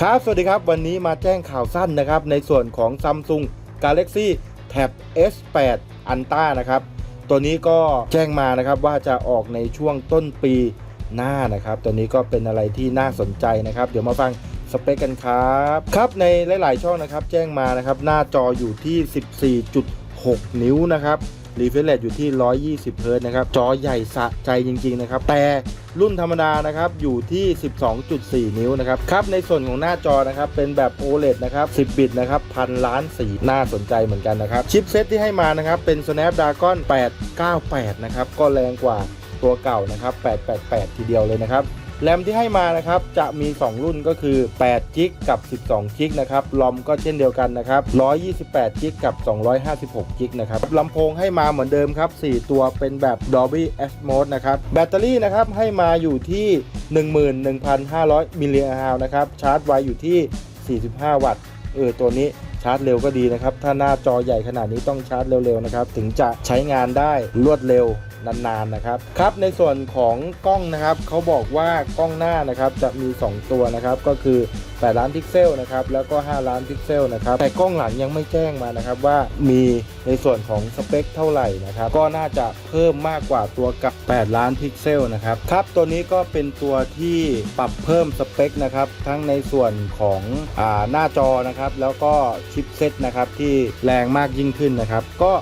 ครับ สวัสดีครับ วันนี้มาแจ้งข่าวสั้นนะครับ ในส่วนของ Samsung Galaxy Tab S8 Ultra นะครับ ตัวนี้ก็แจ้งมานะครับว่าจะออกในช่วงต้นปีหน้านะครับ ตัวนี้ก็เป็นอะไรที่น่าสนใจนะครับ เดี๋ยวมาฟังสเปคกันครับ ครับ ในหลาย ๆ ช่องนะครับ แจ้งมานะครับ หน้าจออยู่ที่ 14.6 นิ้วนะครับ รีเฟรชเรทอยู่ที่ 120เฮิรต์นะครับ จอใหญ่สะใจจริง ๆ นะครับ แต่รุ่นธรรมดานะครับ อยู่ที่ 12.4 นิ้วนะครับ ครับ ในส่วนของหน้าจอนะครับ เป็นแบบ OLED นะครับ 10 บิตนะครับ พันล้านสีน่าสนใจเหมือนกันนะครับ ชิปเซตที่ให้มานะครับ เป็น Snapdragon 898 นะครับ ก็แรงกว่าตัวเก่านะครับ 888 ทีเดียวเลยนะครับ แรมที่ให้มานะครับจะมี 2 รุ่นก็คือ8 g b กับ 12 g b นะครับลอมก็เช่นเดียวกันนะครับ128 g b กับ 256 g b นะครับลำโพงให้มาเหมือนเดิมครับ 4 ตัวเป็นแบบ Dolby Atmos นะครับแบตเตอรี่นะครับให้มาอยู่ที่ 11,500มิลลิแอมป์นะครับชาร์จไวอยู่ที่ 45 วัตต์เออตัวนี้ชาร์จเร็วก็ดีนะครับ ถ้าหน้าจอใหญ่ขนาดนี้ต้องชาร์จเร็วๆนะครับ ถึงจะใช้งานได้รวดเร็ว นานๆนะครับครับในส่วนของกล้องนะครับเขาบอกว่ากล้องหน้านะครับจะมี 2 ตัวนะครับก็คือ 8 ล้านพิกเซลนะครับแล้วก็ 5 ล้านพิกเซลนะครับแต่กล้องหลังยังไม่แจ้งมานะครับว่ามีในส่วนของสเปคเท่าไหร่นะครับก็น่าจะเพิ่มมากกว่าตัวกับ 8 ล้านพิกเซลนะครับครับตัวนี้ก็เป็นตัวที่ปรับเพิ่มสเปคนะครับทั้งในส่วนของอ่าหน้าจอนะครับแล้วก็ชิปเซตนะครับที่แรงมากยิ่งขึ้นนะครับก็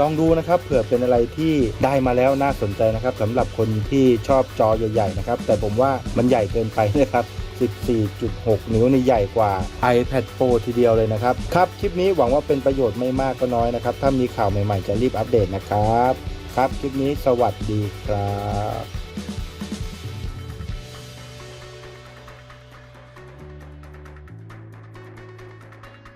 ลองดูนะครับเผื่อเป็นอะไรที่ได้มาแล้วน่าสนใจนะครับสำหรับคนที่ชอบจอใหญ่ๆนะครับแต่ผมว่ามันใหญ่เกินไปนะครับ 14.6 นิ้วนี่ใหญ่กว่า iPad Pro ทีเดียวเลยนะครับ ครับคลิปนี้หวังว่าเป็นประโยชน์ไม่มากก็น้อยนะครับ ถ้ามีข่าวใหม่ๆจะรีบอัปเดตนะครับ ครับคลิปนี้สวัสดีครับ